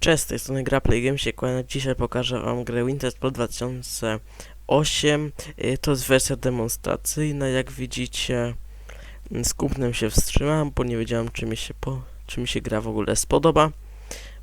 Cześć, z tej strony gra Play Games, kłania. Dzisiaj pokażę wam grę Winter Pro 2008. Y, To jest wersja demonstracyjna, jak widzicie. mm, Z kupnem się wstrzymałem, bo nie wiedziałem czy mi się, po, czy mi się gra w ogóle spodoba.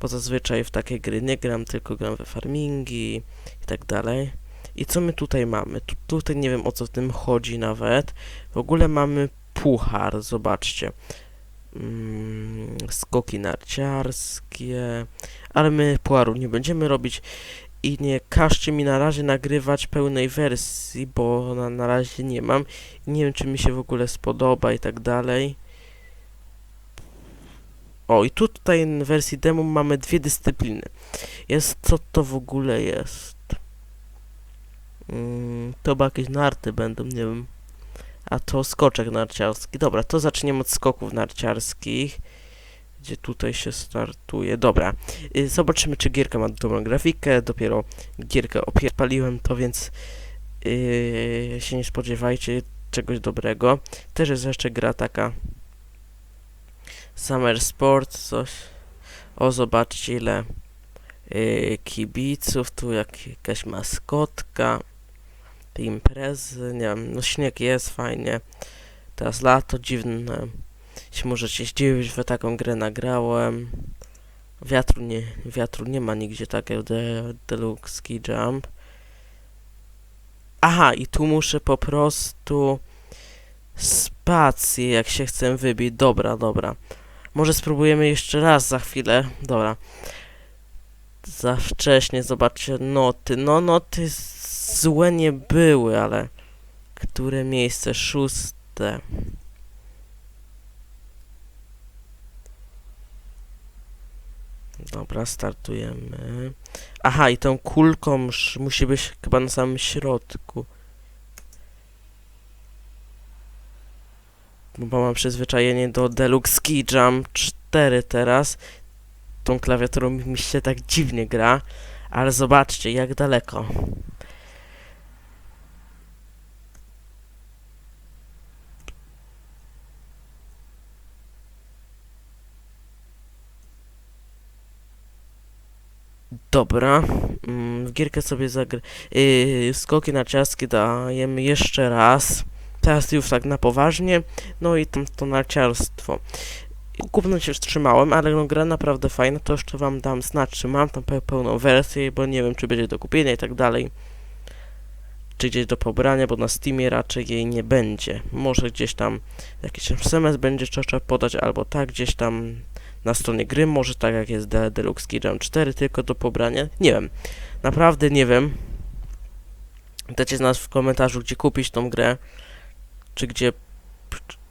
Bo zazwyczaj w takie gry nie gram, tylko gram we farmingi i tak dalej. I co my tutaj mamy? Tu, tutaj nie wiem o co w tym chodzi nawet. W ogóle mamy puchar, zobaczcie. Mm, skoki narciarskie, ale my puaru nie będziemy robić i nie każcie mi na razie nagrywać pełnej wersji, bo na, na razie nie mam. Nie wiem, czy mi się w ogóle spodoba i tak dalej. O, i tu tutaj w wersji demo mamy dwie dyscypliny. Jest, co to w ogóle jest? Mm, to chyba jakieś narty będą, nie wiem. A to skoczek narciarski. Dobra, to zaczniemy od skoków narciarskich. Gdzie tutaj się startuje. Dobra, y, zobaczymy, czy gierka ma dobrą grafikę. Dopiero gierkę opierpaliłem to, więc yy, się nie spodziewajcie czegoś dobrego. Też jest jeszcze gra taka Summer Sport, coś. O, zobaczcie ile yy, kibiców, tu jak, jakaś maskotka, imprezy, nie wiem, no śnieg jest fajnie. Teraz lato dziwne. Się możecie zdziwić, taką grę nagrałem. Wiatru nie, wiatru nie ma nigdzie takiego de, deluxe ski jump. Aha, i tu muszę po prostu spację, jak się chcę wybić. Dobra, dobra. Może spróbujemy jeszcze raz za chwilę. Dobra. Za wcześnie, zobaczcie, noty. No, noty złe nie były, ale... Które miejsce? Szóste. Dobra, startujemy. Aha, i tą kulką musi być chyba na samym środku. Bo mam przyzwyczajenie do Deluxe Ski Jump 4 teraz. Tą klawiaturą mi się tak dziwnie gra. Ale zobaczcie, jak daleko. Dobra, mm, w gierkę sobie zagr... Yy, skoki narciarskie dajemy jeszcze raz. Teraz już tak na poważnie. No i tam to narciarstwo. Kupno się wstrzymałem, ale no gra naprawdę fajna, to jeszcze wam dam znać, czy mam tam pe pełną wersję, bo nie wiem, czy będzie do kupienia i tak dalej. Czy gdzieś do pobrania, bo na Steamie raczej jej nie będzie. Może gdzieś tam jakiś SMS będzie trzeba podać, albo tak, gdzieś tam na stronie gry, może tak jak jest De Deluxe Key Jam 4, tylko do pobrania. Nie wiem, naprawdę nie wiem. Dajcie znać w komentarzu, gdzie kupić tą grę, czy gdzie,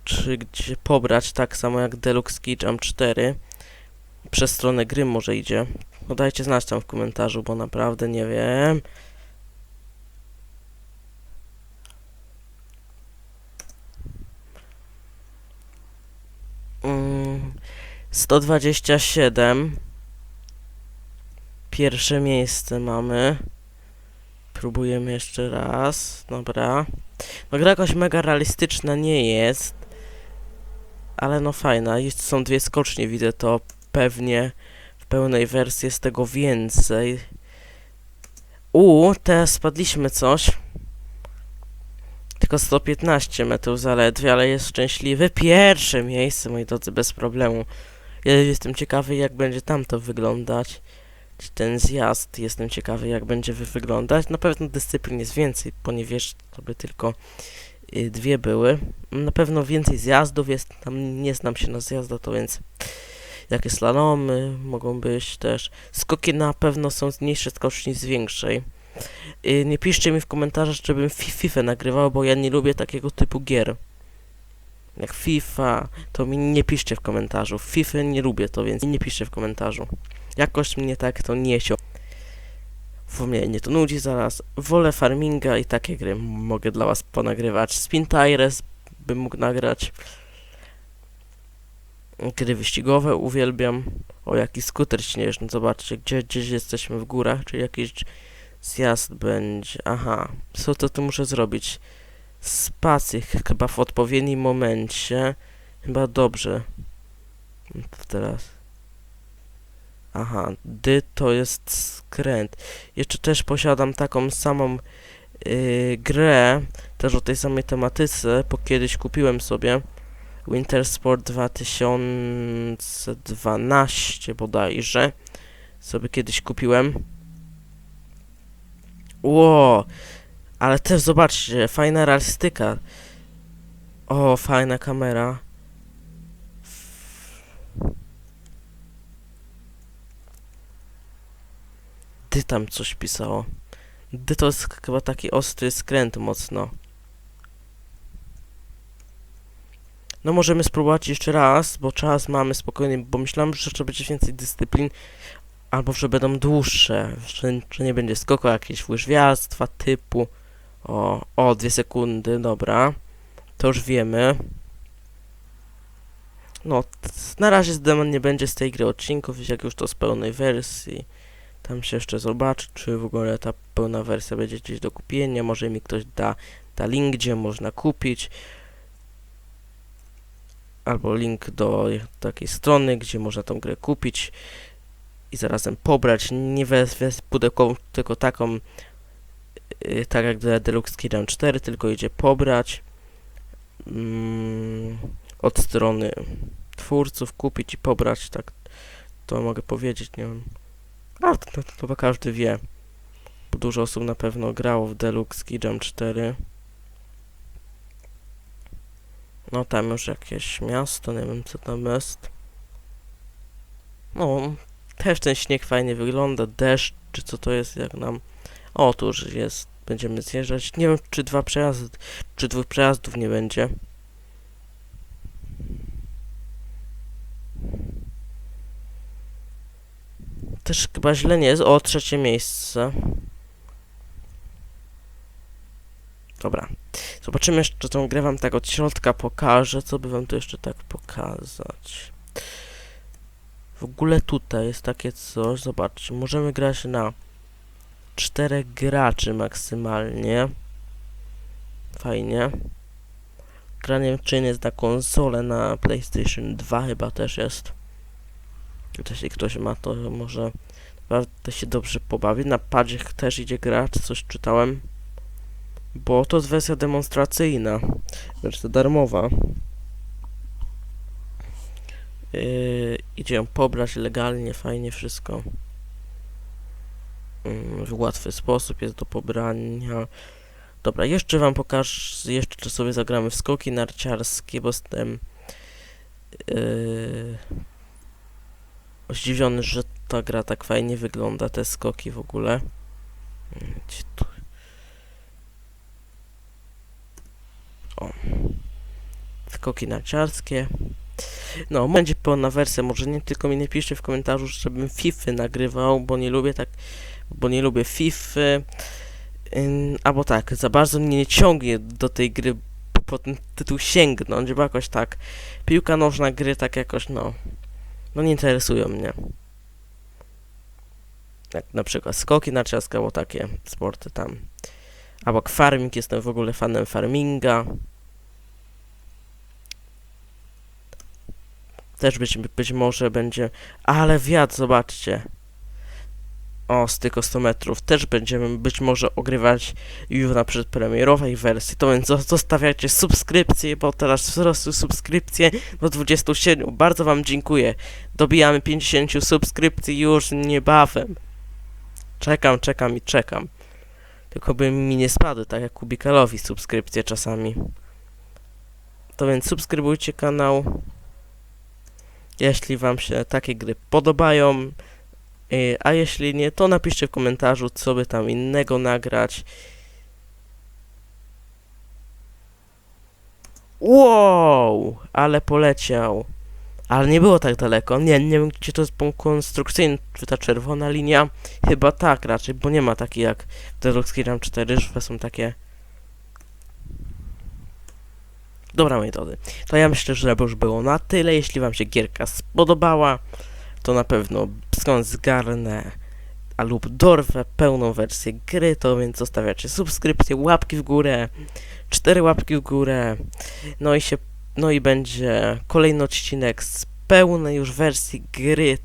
czy gdzie pobrać, tak samo jak Deluxe Key Jam 4. Przez stronę gry może idzie. No dajcie znać tam w komentarzu, bo naprawdę nie wiem. 127. Pierwsze miejsce mamy. Próbujemy jeszcze raz. Dobra. No gra jakoś mega realistyczna nie jest. Ale no fajna. Jest, są dwie skocznie, widzę to. Pewnie w pełnej wersji jest tego więcej. U, teraz spadliśmy coś. Tylko 115 metrów zaledwie, ale jest szczęśliwy. Pierwsze miejsce, moi drodzy, bez problemu. Ja jestem ciekawy, jak będzie tam to wyglądać. Ten zjazd, jestem ciekawy, jak będzie wy wyglądać. Na pewno dyscyplin jest więcej, ponieważ to by tylko y, dwie były. Na pewno więcej zjazdów jest, tam nie znam się na zjazdach, to więc jakie slalomy mogą być też. Skoki na pewno są z mniejszej skoczni z większej. Y, nie piszcie mi w komentarzach, żebym fi- FIFA nagrywał, bo ja nie lubię takiego typu gier. Jak FIFA, to mi nie piszcie w komentarzu. FIFA nie lubię to, więc nie piszcie w komentarzu. Jakoś mnie tak to niesio. W mnie nie to nudzi zaraz. Wolę farminga i takie gry mogę dla was ponagrywać. Spin Tires bym mógł nagrać. Gry wyścigowe uwielbiam. O, jaki skuter śnieżny, zobaczcie, gdzie, gdzieś jesteśmy w górach, czy jakiś zjazd będzie. Aha, co to tu muszę zrobić? Spację ch- chyba w odpowiednim momencie. Chyba dobrze. Teraz. Aha, dy to jest skręt. Jeszcze też posiadam taką samą yy, grę, też o tej samej tematyce, bo kiedyś kupiłem sobie Winter Sport 2012 bodajże. Sobie kiedyś kupiłem. Ło! Ale też zobaczcie, fajna realistyka. O, fajna kamera. Ty tam coś pisało. Dy to jest chyba taki ostry skręt mocno. No możemy spróbować jeszcze raz, bo czas mamy spokojnie, bo myślałem, że jeszcze będzie więcej dyscyplin, albo że będą dłuższe, że, że nie będzie skoku jakieś łyżwiarstwa typu o, o, dwie sekundy, dobra. To już wiemy. No, na razie z demon nie będzie z tej gry odcinków, jak już to z pełnej wersji. Tam się jeszcze zobaczy, czy w ogóle ta pełna wersja będzie gdzieś do kupienia. Może mi ktoś da, da link, gdzie można kupić. Albo link do takiej strony, gdzie można tą grę kupić i zarazem pobrać. Nie wersję pudełkową, tylko taką, tak jak do Deluxe Kingdom 4, tylko idzie pobrać mm, od strony twórców, kupić i pobrać, tak to mogę powiedzieć, nie wiem. A, to, to, to chyba każdy wie. Dużo osób na pewno grało w Deluxe Kingdom 4. No tam już jakieś miasto, nie wiem co tam jest. No, też ten śnieg fajnie wygląda, deszcz, czy co to jest, jak nam... O, tu już jest, będziemy zjeżdżać. Nie wiem, czy dwa przejazdy, czy dwóch przejazdów nie będzie. Też chyba źle nie jest. O, trzecie miejsce. Dobra. Zobaczymy jeszcze tą grę wam tak od środka pokażę. Co by wam tu jeszcze tak pokazać? W ogóle tutaj jest takie coś. Zobaczcie, możemy grać na czterech graczy maksymalnie. Fajnie. Granie czyn jest na konsolę, na PlayStation 2 chyba też jest. Jeśli ktoś ma, to może naprawdę się dobrze pobawi. Na padzie też idzie grać, coś czytałem. Bo to jest wersja demonstracyjna, wersja darmowa. Yy, idzie ją pobrać legalnie, fajnie wszystko. Yy, w łatwy sposób jest do pobrania. Dobra, jeszcze wam pokażę, jeszcze sobie zagramy w skoki narciarskie, bo jestem yy, zdziwiony, że ta gra tak fajnie wygląda, te skoki w ogóle. Mm? O. Skoki narciarskie. No, będzie pełna wersja, może nie tylko mi nie w komentarzu, żebym FIFA nagrywał, bo nie lubię tak, bo nie lubię FIFA. Albo tak, za bardzo mnie nie ciągnie do tej gry, po, ten tytuł sięgnąć, bo jakoś tak, piłka nożna, gry tak jakoś, no, no nie interesują mnie. Jak na przykład skoki narciarskie, albo takie sporty tam. Albo farming, jestem w ogóle fanem farminga. Też być, być może będzie, ale wiatr, zobaczcie. O, z tylko 100 metrów. Też będziemy być może ogrywać już na przedpremierowej wersji. To więc zo- zostawiajcie subskrypcje, bo teraz wzrosły subskrypcje do 27. Bardzo Wam dziękuję. Dobijamy 50 subskrypcji już niebawem. Czekam, czekam i czekam. Tylko by mi nie spadły, tak jak Kubikalowi subskrypcje czasami. To więc subskrybujcie kanał. Jeśli Wam się takie gry podobają. Y, A jeśli nie, to napiszcie w komentarzu, co by tam innego nagrać. Wow! Ale poleciał. Ale nie było tak daleko. Nie, nie wiem, gdzie to jest punkt konstrukcyjny, czy ta czerwona linia. Chyba tak raczej, bo nie ma takiej jak w Deluxe Kingdom 4, że są takie... Dobra, moi drodzy. To ja myślę, że już było na tyle. Jeśli wam się gierka spodobała, to na pewno skąd zgarnę a lub dorwę pełną wersję gry, to więc zostawiacie subskrypcję, łapki w górę, cztery łapki w górę, no i się, no i będzie kolejny odcinek z pełnej już wersji gry,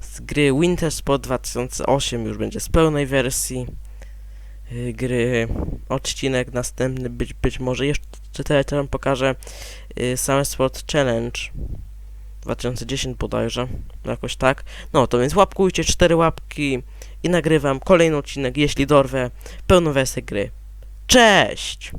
z gry Winter Sport 2008 już będzie z pełnej wersji y, gry. Odcinek następny być, być może jeszcze teraz wam pokażę y, Summer Sport Challenge 2010 bodajże, jakoś tak. No to więc łapkujcie cztery łapki i nagrywam kolejny odcinek, jeśli dorwę pełną wersję gry. Cześć!